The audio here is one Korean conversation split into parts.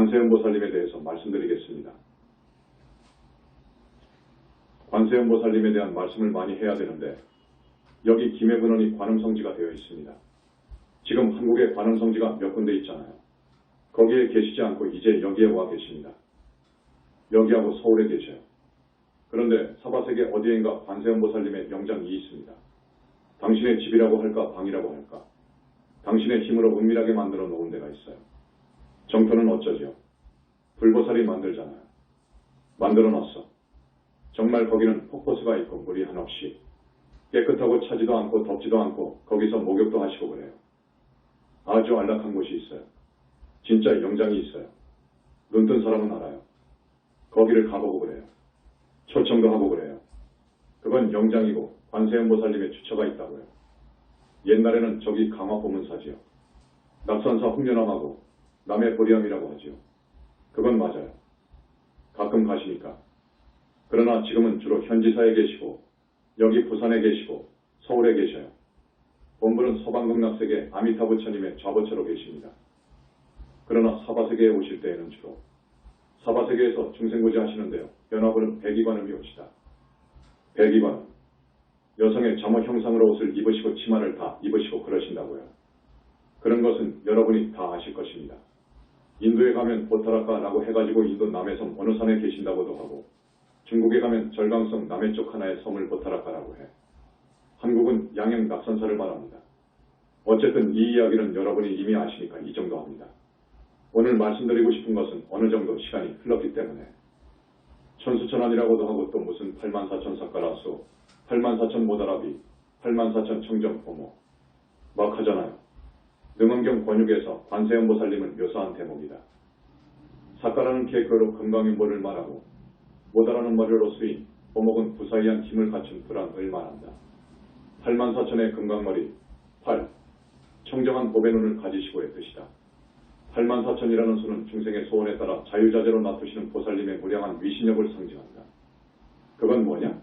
관세음 보살님에 대해서 말씀드리겠습니다. 관세음 보살님에 대한 말씀을 많이 해야 되는데 여기 김해근원이 관음성지가 되어 있습니다. 지금 한국에 관음성지가 몇 군데 있잖아요. 거기에 계시지 않고 이제 여기에 와 계십니다. 여기하고 서울에 계셔요. 그런데 서바세계 어디엔가 관세음보살님의 영장이 있습니다. 당신의 집이라고 할까 방이라고 할까 당신의 힘으로 은밀하게 만들어 놓은 데가 있어요. 정토는 어쩌지요? 불보살이 만들잖아요. 만들어 놨어. 정말 거기는 폭포수가 있고 물이 한없이 깨끗하고 차지도 않고 덥지도 않고 거기서 목욕도 하시고 그래요. 아주 안락한 곳이 있어요. 진짜 영장이 있어요. 눈뜬 사람은 알아요. 거기를 가보고 그래요. 초청도 하고 그래요. 그건 영장이고 관세음보살님의 주처가 있다고요. 옛날에는 저기 강화보문사지요. 낙산사 홍련암하고 남해 보리암이라고 하지요. 그건 맞아요. 가끔 가시니까. 그러나 지금은 주로 현지사에 계시고 여기 부산에 계시고 서울에 계셔요. 본부는 서방극락세계 아미타 부처님의 좌부처로 계십니다. 그러나 사바세계에 오실 때에는 주로 사바세계에서 중생구제 하시는데요. 연합은 백이관음이 옵시다. 백이관 여성의 잠옷 형상으로 옷을 입으시고 치마를 다 입으시고 그러신다고요. 그런 것은 여러분이 다 아실 것입니다. 인도에 가면 보타라카라고 해가지고 인도 남해 섬 어느 산에 계신다고도 하고 중국에 가면 절강성 남해 쪽 하나의 섬을 보타라카라고 해. 한국은 양양 낙산사를 말합니다. 어쨌든 이 이야기는 여러분이 이미 아시니까 이 정도 합니다. 오늘 말씀드리고 싶은 것은 어느 정도 시간이 흘렀기 때문에 천수천안이라고도 하고 또 무슨 84,000 사카라수, 84,000 모다라비, 84,000 청정포모 막 하잖아요. 능원경 권육에서 관세음보살님을 묘사한 대목이다. 사카라는 개교로 금강인보를 말하고 모다라는 머리로 수인 보목은 부사이한 힘을 갖춘 불안을 말한다. 84,000의 금강머리 8. 청정한 보배 눈을 가지시고의 뜻이다. 84,000이라는 수는 중생의 소원에 따라 자유자재로 놔두시는 보살님의 무량한 위신력을 상징한다. 그건 뭐냐?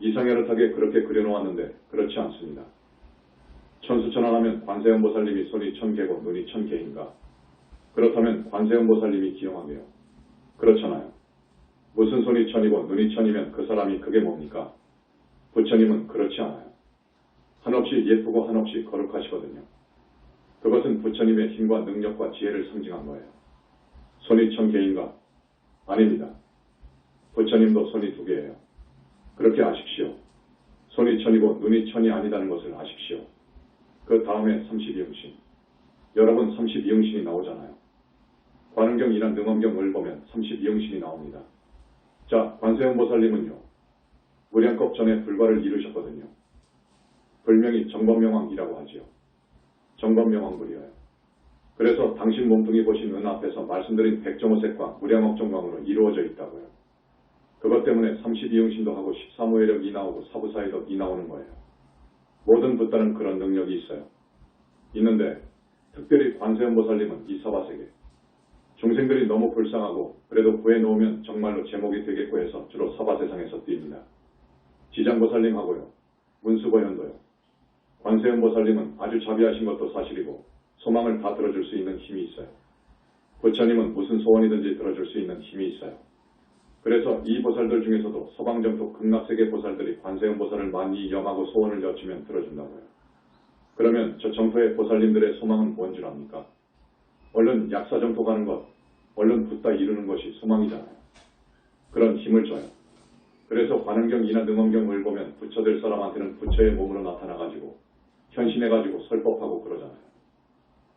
이상야릇하게 그렇게 그려놓았는데 그렇지 않습니다. 천수천안하면 관세음 보살님이 손이 천개고 눈이 천개인가? 그렇다면 관세음 보살님이 기용하게요. 그렇잖아요. 무슨 손이 천이고 눈이 천이면 그 사람이 그게 뭡니까? 부처님은 그렇지 않아요. 한없이 예쁘고 한없이 거룩하시거든요. 그것은 부처님의 힘과 능력과 지혜를 상징한 거예요. 손이 천 개인가? 아닙니다. 부처님도 손이 두 개예요. 그렇게 아십시오. 손이 천이고 눈이 천이 아니다는 것을 아십시오. 그 다음에 32영신. 여러분 32영신이 나오잖아요. 관음경이란 능엄경을 보면 32영신이 나옵니다. 자, 관세음보살님은요. 무량겁 전에 불과를 이루셨거든요. 불명이 정법명왕이라고 하지요. 정법명왕불이에요. 그래서 당신 몸뚱이 보신 은 앞에서 말씀드린 백정호색과 무량업정광으로 이루어져 있다고요. 그것 때문에 32영신도 하고 13호회력이 나오고 사부사의도 이 나오는 거예요. 모든 붓다는 그런 능력이 있어요. 있는데 특별히 관세음보살님은 이 사바세계 중생들이 너무 불쌍하고 그래도 구해놓으면 정말로 제목이 되겠고 해서 주로 사바세상에서 뜁니다. 지장보살님하고요. 문수보현도요. 관세음보살님은 아주 자비하신 것도 사실이고 소망을 다 들어줄 수 있는 힘이 있어요. 부처님은 무슨 소원이든지 들어줄 수 있는 힘이 있어요. 그래서 이 보살들 중에서도 서방정토 극락세계 보살들이 관세음 보살을 많이 염하고 소원을 여쭈면 들어준다고요. 그러면 저 정토의 보살님들의 소망은 뭔 줄 압니까? 얼른 약사 정토 가는 것, 얼른 붙다 이루는 것이 소망이잖아요. 그런 힘을 줘요. 그래서 관음경 이나 능엄경을 보면 부처될 사람한테는 부처의 몸으로 나타나가지고 현신해가지고 설법하고 그러잖아요.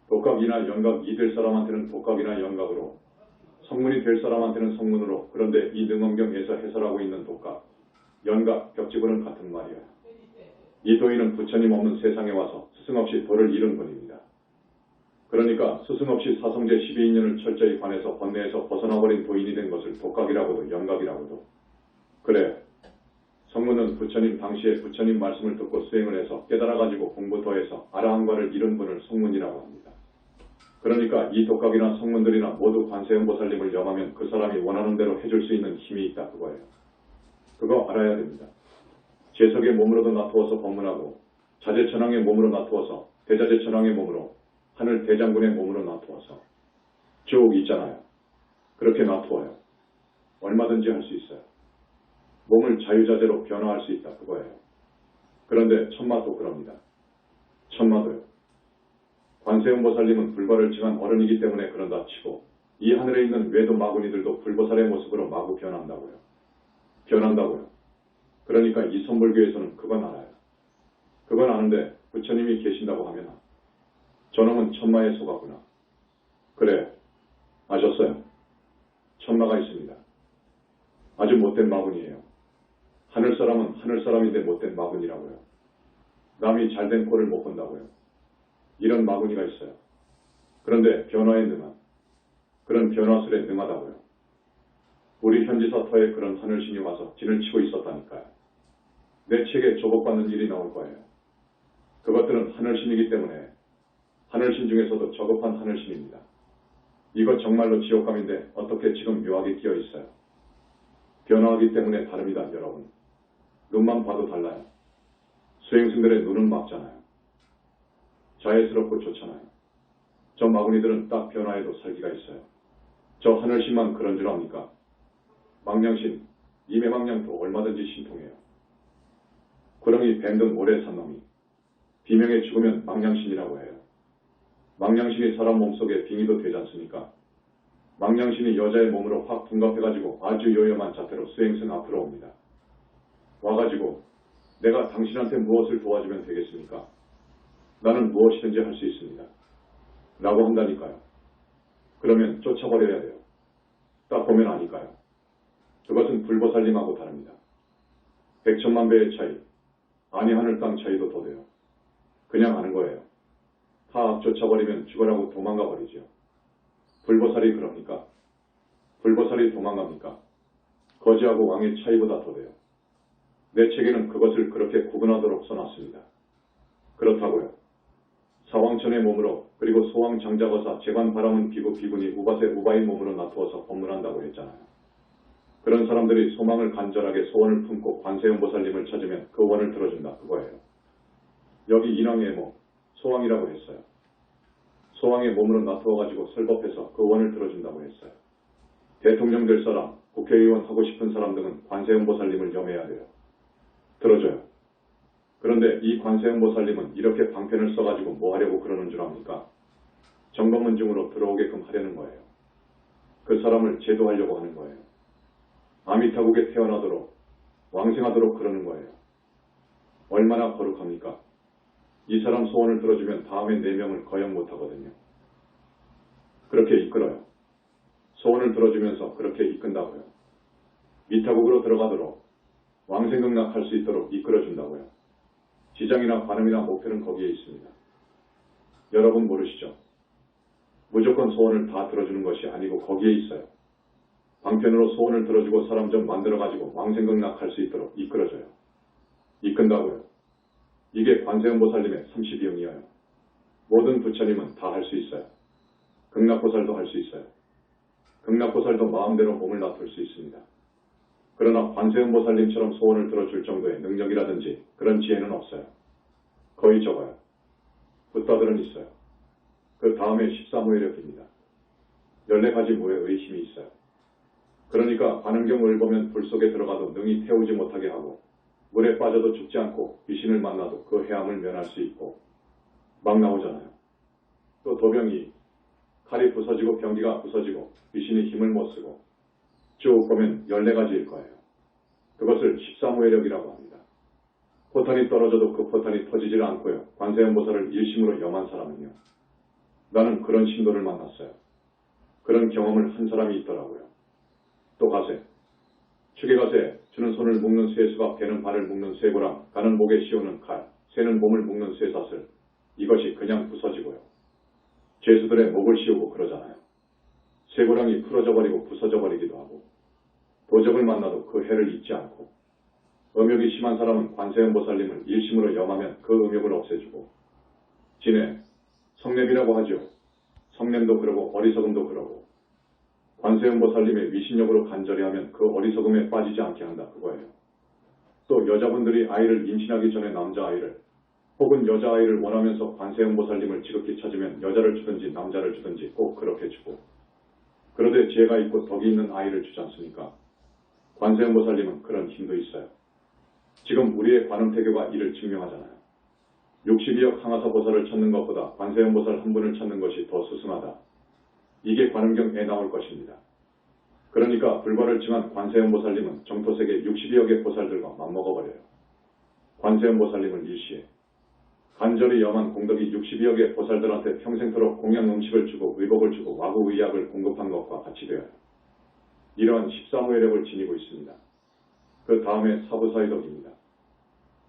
독각이나 영각 이될 사람한테는 독각이나 영각으로 성문이 될 사람한테는 성문으로 그런데 이 능엄경에서 해설하고 있는 독각, 연각, 벽지구는 같은 말이에요. 이 도인은 부처님 없는 세상에 와서 스승 없이 도를 이룬 분입니다. 그러니까 스승 없이 사성제 12인연을 철저히 관해서 번뇌에서 벗어나버린 도인이 된 것을 독각이라고도 영각이라고도 그래 성문은 부처님 당시에 부처님 말씀을 듣고 수행을 해서 깨달아가지고 공부 더해서 아라한과를 이룬 분을 성문이라고 합니다. 그러니까 이 독각이나 성문들이나 모두 관세음보살님을 염하면 그 사람이 원하는 대로 해줄 수 있는 힘이 있다 그거예요. 그거 알아야 됩니다. 제석의 몸으로도 나투어서 법문하고 자재천왕의 몸으로 나투어서 대자재천왕의 몸으로 하늘 대장군의 몸으로 나투어서 쭉 있잖아요. 그렇게 놔두어요. 얼마든지 할 수 있어요. 몸을 자유자재로 변화할 수 있다 그거예요. 그런데 천마도 그럽니다. 천마도요. 관세음보살님은 징한 어른이기 때문에 그런다 치고 이 하늘에 있는 외도 마구니들도 불보살의 모습으로 마구 변한다고요. 변한다고요. 그러니까 이 선불교에서는 그건 알아요. 그건 아는데 부처님이 계신다고 하면 저놈은 천마에 속하구나. 그래 아셨어요? 천마가 있습니다. 아주 못된 마군이에요. 하늘 사람은 하늘 사람인데 못된 마군이라고요. 남이 잘된 꼴을 못 본다고요. 이런 마구니가 있어요. 그런데 변화에 능한 그런 변화술에 능하다고요. 우리 현지 사터에 그런 하늘신이 와서 진을 치고 있었다니까요. 내 책에 조복받는 일이 나올 거예요. 그것들은 하늘신이기 때문에 하늘신 중에서도 저급한 하늘신입니다. 이것 정말로 지옥감인데 어떻게 지금 묘하게 끼어 있어요. 변화하기 때문에 다릅니다, 여러분. 눈만 봐도 달라요. 수행승들의 눈은 막잖아요. 자애스럽고 좋잖아요. 저 마구니들은 딱 변화에도 살기가 있어요. 저 하늘신만 그런 줄 압니까? 망냥신, 이매망냥도 얼마든지 신통해요. 구렁이 뱀 등 오래 산 놈이 비명에 죽으면 망냥신이라고 해요. 망냥신이 사람 몸속에 빙의도 되지 않습니까? 망냥신이 여자의 몸으로 확 둔갑해가지고 아주 요염한 자태로 수행승 앞으로 옵니다. 와가지고 내가 당신한테 무엇을 도와주면 되겠습니까? 나는 무엇이든지 할 수 있습니다. 라고 한다니까요. 그러면 쫓아버려야 돼요. 딱 보면 아니까요. 그것은 불보살님하고 다릅니다. 백천만 배의 차이, 아니 하늘 땅 차이도 더 돼요. 그냥 아는 거예요. 다 쫓아버리면 죽어라고 도망가 버리죠. 불보살이 그럽니까? 불보살이 도망갑니까? 거지하고 왕의 차이보다 더 돼요. 내 책에는 그것을 그렇게 구분하도록 써놨습니다. 그렇다고요. 사왕천의 몸으로 그리고 소왕 장자거사 재관 바람은 비구 비군이 우바세 우바인 몸으로 나투어서 법문한다고 했잖아요. 그런 사람들이 소망을 간절하게 소원을 품고 관세음 보살님을 찾으면 그 원을 들어준다 그거예요. 여기 인왕의 몸 소왕이라고 했어요. 소왕의 몸으로 나투어가지고 설법해서 그 원을 들어준다고 했어요. 대통령 될 사람, 국회의원 하고 싶은 사람 등은 관세음 보살님을 염해야 돼요. 들어줘요. 그런데 이 관세음보살님은 이렇게 방편을 써가지고 뭐 하려고 그러는 줄 압니까? 정법문중으로 들어오게끔 하려는 거예요. 그 사람을 제도하려고 하는 거예요. 아미타국에 태어나도록 왕생하도록 그러는 거예요. 얼마나 거룩합니까? 이 사람 소원을 들어주면 다음에 네 명을 거역 못하거든요. 그렇게 이끌어요. 소원을 들어주면서 그렇게 이끈다고요. 미타국으로 들어가도록 왕생극락할 수 있도록 이끌어준다고요. 지장이나 관음이나 목표는 거기에 있습니다. 여러분 모르시죠? 무조건 소원을 다 들어주는 것이 아니고 거기에 있어요. 방편으로 소원을 들어주고 사람 좀 만들어가지고 왕생극락할 수 있도록 이끌어줘요. 이끈다고요. 이게 관세음보살님의 32형이에요. 모든 부처님은 다 할 수 있어요. 극락보살도 할 수 있어요. 극락보살도 마음대로 몸을 놔둘 수 있습니다. 그러나 관세음 보살님처럼 소원을 들어줄 정도의 능력이라든지 그런 지혜는 없어요. 거의 적어요. 붓다들은 있어요. 그 다음에 13호의력입니다. 14가지 무의 힘이 있어요. 그러니까 관음경을 보면 불 속에 들어가도 능히 태우지 못하게 하고 물에 빠져도 죽지 않고 귀신을 만나도 그 해함을 면할 수 있고 막 나오잖아요. 또 도병이 칼이 부서지고 병기가 부서지고 귀신이 힘을 못 쓰고 쭉 보면 14가지일 거예요. 그것을 13호의력이라고 합니다. 포탄이 떨어져도 그 포탄이 터지질 않고요. 관세음보살을 일심으로 염한 사람은요. 나는 그런 신도를 만났어요. 그런 경험을 한 사람이 있더라고요. 또 가세. 축에 가세. 주는 손을 묶는 쇠수가 배는 발을 묶는 쇠고랑 가는 목에 씌우는 칼, 새는 몸을 묶는 쇠사슬. 이것이 그냥 부서지고요. 죄수들의 목을 씌우고 그러잖아요. 쇠고랑이 풀어져 버리고 부서져 버리기도 하고 도적을 만나도 그 해를 잊지 않고 음욕이 심한 사람은 관세음보살님을 일심으로 염하면 그 음욕을 없애주고 진해 성냄이라고 하죠. 성냄도 그러고 어리석음도 그러고 관세음보살님의 위신력으로 간절히 하면 그 어리석음에 빠지지 않게 한다 그거예요. 또 여자분들이 아이를 임신하기 전에 남자아이를 혹은 여자아이를 원하면서 관세음보살님을 지극히 찾으면 여자를 주든지 남자를 주든지 꼭 그렇게 주고 그러되 지혜가 있고 덕이 있는 아이를 주지 않습니까? 관세음보살님은 그런 힘도 있어요. 지금 우리의 관음태교가 이를 증명하잖아요. 62억 항아사 보살을 찾는 것보다 관세음보살 한 분을 찾는 것이 더 수승하다. 이게 관음경에 나올 것입니다. 그러니까 불과를 칭한 관세음보살님은 정토세계 62억의 보살들과 맞먹어버려요. 관세음보살님을 일시해 간절히 염한 공덕이 62억의 보살들한테 평생토록 공양 음식을 주고 의복을 주고 와구 의약을 공급한 것과 같이 되어요. 이러한 13호의력을 지니고 있습니다. 그 다음에 사부사의덕입니다.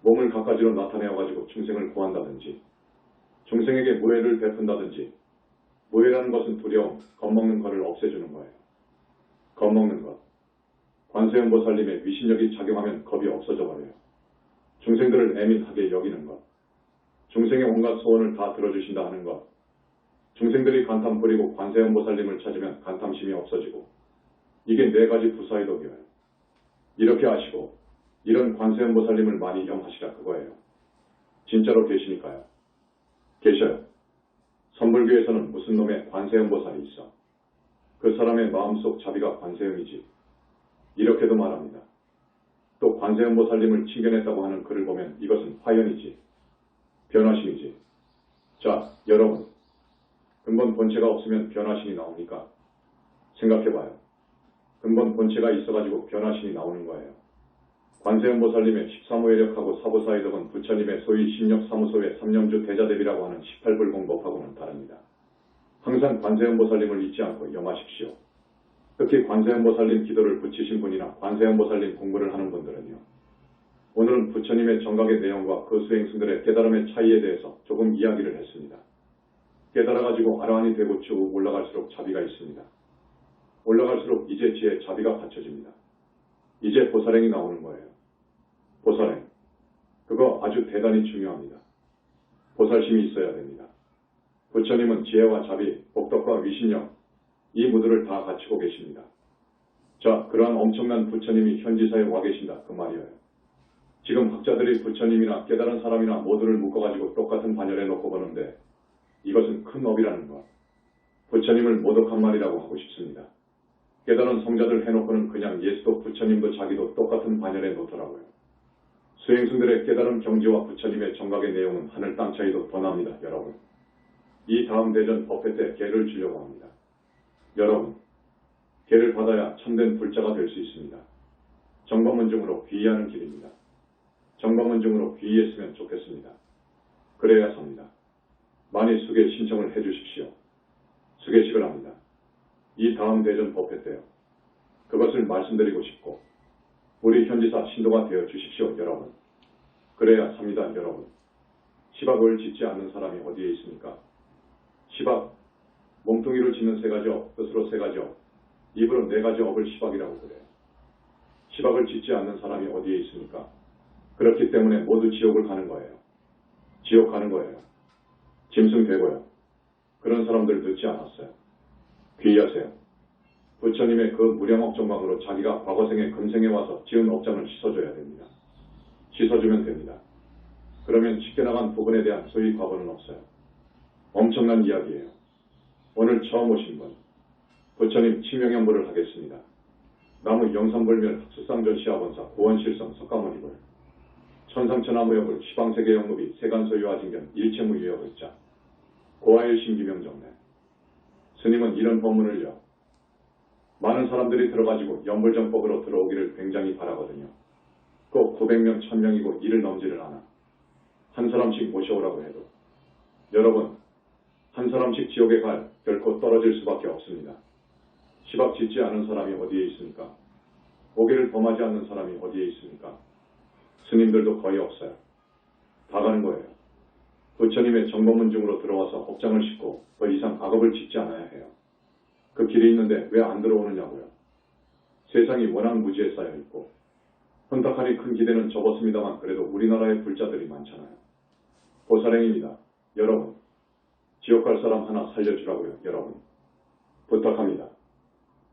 몸을 갖가지로 나타내어가지고 중생을 구한다든지 중생에게 무해를 베푼다든지 무해라는 것은 두려움, 겁먹는 것을 없애주는 거예요. 겁먹는 것. 관세음보살님의 위신력이 작용하면 겁이 없어져 버려요. 중생들을 애민하게 여기는 것. 중생의 온갖 소원을 다 들어주신다 하는 것. 중생들이 간탐 부리고 관세음보살님을 찾으면 간탐심이 없어지고 이게 네 가지 부사의 덕이에요. 이렇게 아시고 이런 관세음보살님을 많이 염하시라 그거예요. 진짜로 계시니까요. 계셔요. 선불교에서는 무슨 놈의 관세음보살이 있어. 그 사람의 마음속 자비가 관세음이지. 이렇게도 말합니다. 또 관세음보살님을 칭견했다고 하는 글을 보면 이것은 화연이지. 변화심이지. 자, 여러분. 근본 본체가 없으면 변화심이 나옵니까? 생각해봐요. 근본 본체가 있어가지고 변화심이 나오는 거예요. 관세음보살님의 13호예력하고 사보사의덕은 부처님의 소위 신력사무소의 삼념주 대자대비라고 하는 18불 공법하고는 다릅니다. 항상 관세음보살님을 잊지 않고 염하십시오. 특히 관세음보살님 기도를 붙이신 분이나 관세음보살님 공부를 하는 분들은요. 오늘은 부처님의 정각의 내용과 그 수행승들의 깨달음의 차이에 대해서 조금 이야기를 했습니다. 깨달아가지고 아라한이 되고 쭉 올라갈수록 자비가 있습니다. 올라갈수록 이제 지에 자비가 갖춰집니다. 이제 보살행이 나오는 거예요. 보살행. 그거 아주 대단히 중요합니다. 보살심이 있어야 됩니다. 부처님은 지혜와 자비, 복덕과 위신력, 이 모두를 다 갖추고 계십니다. 자, 그러한 엄청난 부처님이 현지사에 와 계신다. 그 말이에요. 지금 학자들이 부처님이나 깨달은 사람이나 모두를 묶어가지고 똑같은 반열에 놓고 보는데 이것은 큰 업이라는 것. 부처님을 모독한 말이라고 하고 싶습니다. 깨달은 성자들 해놓고는 그냥 예수도 부처님도 자기도 똑같은 반열에 놓더라고요. 수행승들의 깨달은 경지와 부처님의 정각의 내용은 하늘 땅 차이도 더 납니다, 여러분. 이 다음 대전 법회 때 개를 주려고 합니다. 여러분, 개를 받아야 참된 불자가 될 수 있습니다. 정법문중으로 귀의하는 길입니다. 정법문중으로 귀의했으면 좋겠습니다. 그래야 삽니다. 많이 수계 신청을 해주십시오. 수계식을 합니다. 이 다음 대전 법회 때요. 그것을 말씀드리고 싶고 우리 현지사 신도가 되어 주십시오, 여러분. 그래야 삽니다, 여러분. 시박을 짓지 않는 사람이 어디에 있습니까? 시박, 몸뚱이를 짓는 세 가지 업, 뜻으로 세 가지 업, 입으로 네 가지 업을 시박이라고 그래요. 시박을 짓지 않는 사람이 어디에 있습니까? 그렇기 때문에 모두 지옥을 가는 거예요. 지옥 가는 거예요. 짐승 되고요. 그런 사람들 듣지 않았어요. 귀의하세요. 부처님의 그 무량업 정방으로 자기가 과거생에 금생에 와서 지은 업장을 씻어줘야 됩니다. 씻어주면 됩니다. 그러면 쉽게 나간 부분에 대한 소위 과보는 없어요. 엄청난 이야기예요. 오늘 처음 오신 분, 부처님 치명연부를 하겠습니다. 나무 영산불멸 학수상전 시아본사 고원실성 석가모니불 천상천하무역을 시방세계 영무비 세간소유아진견 일체무유역을자 고아일 신기명정내 스님은 이런 법문을요. 많은 사람들이 들어가지고 연불정법으로 들어오기를 굉장히 바라거든요. 꼭 900명, 1000명이고 이를 넘지를 않아. 한 사람씩 모셔오라고 해도. 여러분, 한 사람씩 지옥에 갈 결코 떨어질 수밖에 없습니다. 시박 짓지 않은 사람이 어디에 있습니까? 오기를 범하지 않는 사람이 어디에 있습니까? 스님들도 거의 없어요. 다 가는 거예요. 부처님의 정법문 중으로 들어와서 업장을 싣고 더 이상 악업을 짓지 않아야 해요. 그 길이 있는데 왜 안 들어오느냐고요. 세상이 워낙 무지에 쌓여 있고 혼탁하니 큰 기대는 접었습니다만 그래도 우리나라에 불자들이 많잖아요. 보살행입니다. 여러분, 지옥 갈 사람 하나 살려주라고요. 여러분, 부탁합니다.